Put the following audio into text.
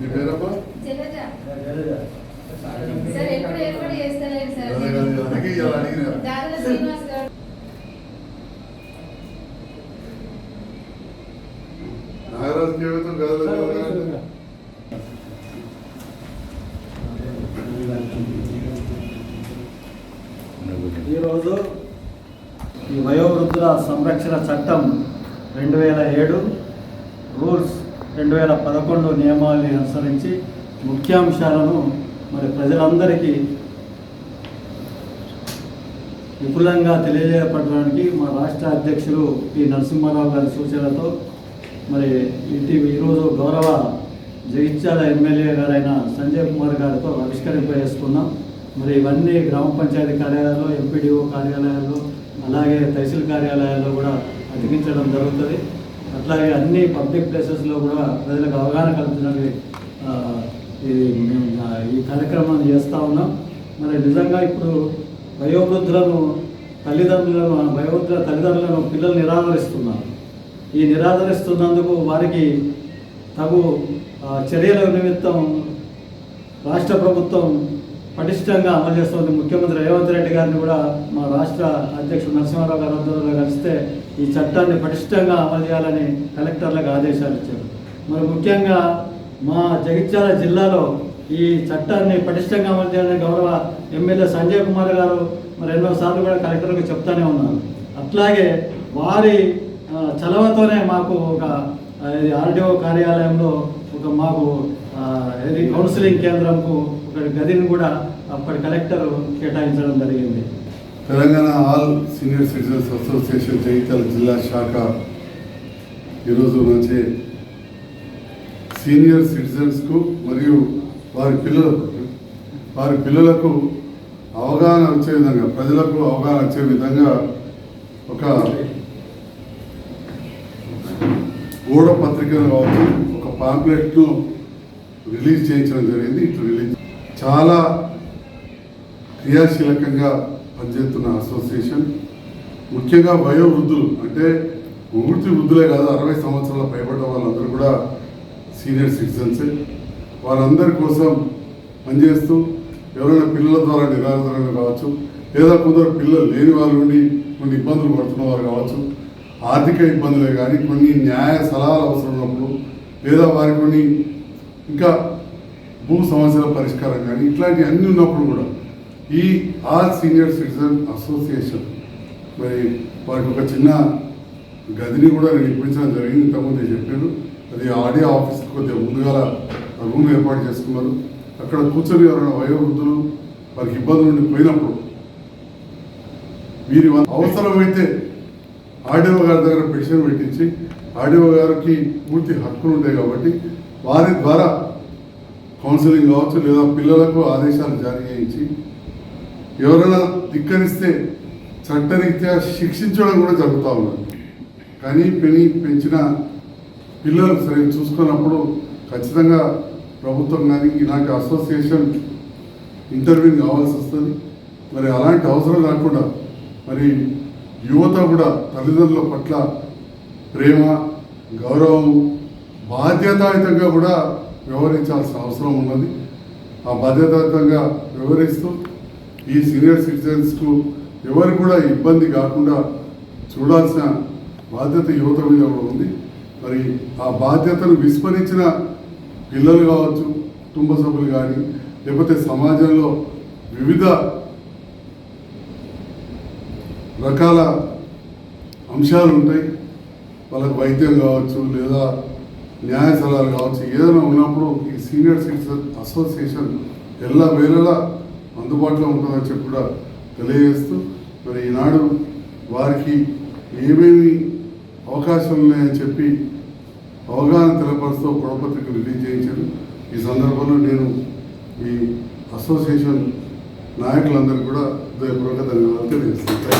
మీ ఇలా గారు. నాగరాజు జీవితం కదా? ఈరోజు ఈ వయోవృద్ధుల సంరక్షణ చట్టం రెండు వేల ఏడు రూల్స్ రెండు వేల పదకొండు నియమాల్ని అనుసరించి ముఖ్యాంశాలను మరి ప్రజలందరికీ విపులంగా తెలియజేయపడడానికి మా రాష్ట్ర అధ్యక్షులు పి నరసింహారావు గారి సూచనలతో మరి ఇంటి ఈరోజు గౌరవ జగిత్యాల ఎమ్మెల్యే గారైన సంజయ్ కుమార్ గారితో ఆవిష్కరింపజేసుకున్నాం. మరి ఇవన్నీ గ్రామ పంచాయతీ కార్యాలయాల్లో ఎంపీడీఓ కార్యాలయాల్లో అలాగే తహసీల్ కార్యాలయాల్లో కూడా అతికించడం జరుగుతుంది. అట్లాగే అన్ని పబ్లిక్ ప్లేసెస్లో కూడా ప్రజలకు అవగాహన కల్పించడానికి ఇది మేము ఈ కార్యక్రమాన్ని చేస్తూ ఉన్నాం. మరి నిజంగా ఇప్పుడు వయోవృద్ధులను తల్లిదండ్రులను వయోవృద్ధుల తల్లిదండ్రులను పిల్లలు నిరాదరిస్తున్నారు. ఈ నిరాదరిస్తున్నందుకు వారికి తగు చర్యల నిమిత్తం రాష్ట్ర ప్రభుత్వం పటిష్టంగా అమలు చేస్తుంది ముఖ్యమంత్రి రేవంత్ రెడ్డి గారిని కూడా మా రాష్ట్ర అధ్యక్షుడు నరసింహారావు గారి ఆధ్వర్యంలో కలిస్తే ఈ చట్టాన్ని పటిష్టంగా అమలు చేయాలని కలెక్టర్లకు ఆదేశాలు ఇచ్చారు. మరి ముఖ్యంగా మా జగిత్యాల జిల్లాలో ఈ చట్టాన్ని పటిష్టంగా అమలు చేయాలని గౌరవ ఎమ్మెల్యే సంజయ్ కుమార్ గారు మరి ఎన్నోసార్లు కూడా కలెక్టర్లకు చెప్తానే ఉన్నారు. అట్లాగే వారి చలవతోనే మాకు ఒక ఆర్డీఓ కార్యాలయంలో ఒక మాకు ఏది కౌన్సిలింగ్ కేంద్రంకు ఒక గదిని కూడా అప్పటి కలెక్టర్ కేటాయించడం జరిగింది. Telangana all senior citizens association Jagtial జిల్లా శాఖ ఈరోజు నుంచి సీనియర్ సిటిజన్స్కు మరియు వారి పిల్లలకు వారి పిల్లలకు అవగాహన వచ్చే విధంగా ప్రజలకు అవగాహన వచ్చే విధంగా ఒక గూఢ పత్రికలు కావచ్చు ఒక పాంప్లెట్ను రిలీజ్ చేయించడం జరిగింది ఇటు రిలీజ్. చాలా క్రియాశీలకంగా పనిచేస్తున్న అసోసియేషన్. ముఖ్యంగా వయోవృద్ధులు అంటే వృత్తి వృద్ధులే కాదు అరవై సంవత్సరాల పైబడ్డ వాళ్ళందరూ కూడా సీనియర్ సిటిజన్స్. వారందరి కోసం పనిచేస్తూ ఎవరైనా పిల్లల ద్వారా నిరాధారణ కావచ్చు లేదా కొందరు పిల్లలు లేని వాళ్ళు ఉండి కొన్ని ఇబ్బందులు పడుతున్న వారు కావచ్చు ఆర్థిక ఇబ్బందులే కానీ కొన్ని న్యాయ సలహాలు అవసరం ఉన్నప్పుడు లేదా వారి కొన్ని ఇంకా భూ సమస్యల పరిష్కారం కానీ ఇట్లాంటి అన్ని ఉన్నప్పుడు కూడా ఈ ఆల్ సీనియర్ సిటిజన్ అసోసియేషన్ మరి వారికి ఒక చిన్న గదిని కూడా నేను ఇప్పించడం జరిగింది. ఇంతకుముందు నేను చెప్పాను అది ఆడియో ఆఫీస్ కొద్దిగా ముందుగా రూమ్ ఏర్పాటు చేసుకున్నారు. అక్కడ కూర్చొని ఎవరైనా వయోవృద్ధులు వారికి ఇబ్బందులు ఉండి పోయినప్పుడు వీరి అవసరమైతే ఆర్డీఓ గారి దగ్గర పిటిషన్ పెట్టించి ఆర్డీఓ గారికి పూర్తి హక్కులు ఉంటాయి కాబట్టి వారి ద్వారా కౌన్సిలింగ్ కావచ్చు లేదా పిల్లలకు ఆదేశాలు జారీ చేయించి ఎవరైనా ధిక్కరిస్తే చట్టరీత్యా శిక్షించడం కూడా జరుగుతూ ఉన్నది. కానీ పెని పెంచిన పిల్లలు సరే చూసుకున్నప్పుడు ఖచ్చితంగా ప్రభుత్వం కానీ ఇలాంటి అసోసియేషన్ ఇంటర్వ్యూ కావాల్సి వస్తుంది. మరి అలాంటి అవసరం రాకుండా మరి యువత కూడా తల్లిదండ్రుల పట్ల ప్రేమ గౌరవం బాధ్యతాయుతంగా కూడా వ్యవహరించాల్సిన అవసరం ఉన్నది. ఆ బాధ్యతాయుతంగా వ్యవహరిస్తూ ఈ సీనియర్ సిటిజన్స్కు ఎవరు కూడా ఇబ్బంది కాకుండా చూడాల్సిన బాధ్యత యువత మీద కూడా ఉంది. మరి ఆ బాధ్యతను విస్మరించిన పిల్లలు కావచ్చు కుటుంబ సభ్యులు కానీ లేకపోతే సమాజంలో వివిధ రకాల అంశాలు ఉంటాయి. వాళ్ళకి వైద్యం కావచ్చు లేదా న్యాయ సలహాలు కావచ్చు ఏదైనా ఉన్నప్పుడు ఈ సీనియర్ సిటిజన్ అసోసియేషన్ ఎల్ల వేళలా అందుబాటులో ఉంటుందని చెప్పి కూడా తెలియజేస్తూ మరి ఈనాడు వారికి ఏమేమి అవకాశాలు ఉన్నాయని చెప్పి అవగాహన తెలపరుస్తూ గొడవపత్రిక రిలీజ్ చేయించారు. ఈ సందర్భంలో నేను ఈ అసోసియేషన్ నాయకులందరికీ కూడా హృదయపూర్వక ధన్యవాదాలు తెలియజేస్తాను